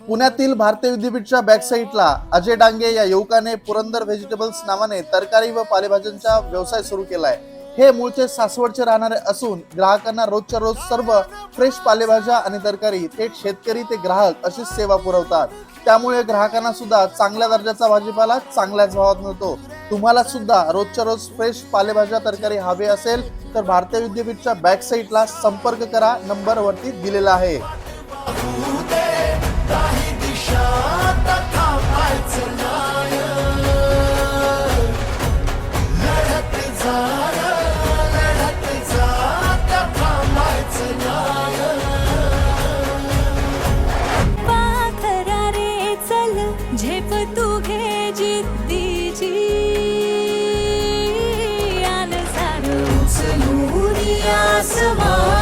पुण्यातील भारतीय विद्यापीठच्या बॅक साईडला अजय डांगे या युवकाने पुरंदर व्हेजिटेबल्स नावाने तरकारी व पालेभाज्यांचा व्यवसाय सुरू केलाय. हे मूळचे सासवडचे राहणारे असून ग्राहकांना रोजच्या रोज सर्व फ्रेश पालेभाज्या आणि तरकारी थेट शेतकरी ते ग्राहक अशीच सेवा पुरवतात. त्यामुळे ग्राहकांना सुद्धा चांगल्या दर्जाचा भाजीपाला चांगल्याच भावात मिळतो. तुम्हाला सुद्धा रोजच्या रोज फ्रेश पालेभाज्या तरकारी हवे असेल तर भारतीय विद्यापीठच्या बॅक साईडला संपर्क करा. नंबर वरती दिलेला आहे. कोणताही दिशा थांबायचं चल झेप तू घे जिद्दीची. आन सारू उचलून आसमान.